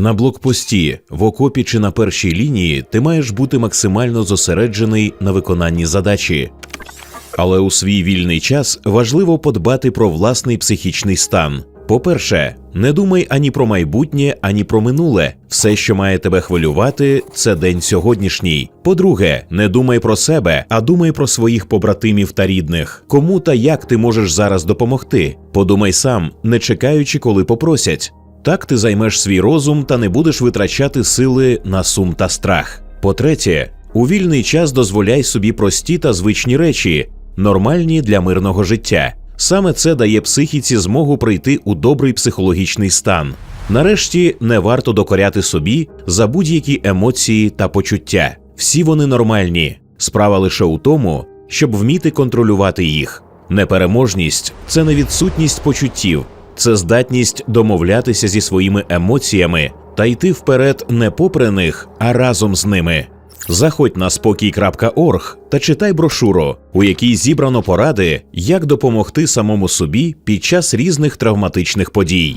На блокпості, в окопі чи на першій лінії ти маєш бути максимально зосереджений на виконанні задачі. Але у свій вільний час важливо подбати про власний психічний стан. По-перше, не думай ані про майбутнє, ані про минуле. Все, що має тебе хвилювати, це день сьогоднішній. По-друге, не думай про себе, а думай про своїх побратимів та рідних. Кому та як ти можеш зараз допомогти? Подумай сам, не чекаючи, коли попросять. Так ти займеш свій розум та не будеш витрачати сили на сум та страх. По-третє, у вільний час дозволяй собі прості та звичні речі, нормальні для мирного життя. Саме це дає психіці змогу прийти у добрий психологічний стан. Нарешті не варто докоряти собі за будь-які емоції та почуття. Всі вони нормальні. Справа лише у тому, щоб вміти контролювати їх. Непереможність це не відсутність почуттів, це здатність домовлятися зі своїми емоціями та йти вперед не попри них, а разом з ними. Заходь на спокій.орг та читай брошуру, у якій зібрано поради, як допомогти самому собі під час різних травматичних подій.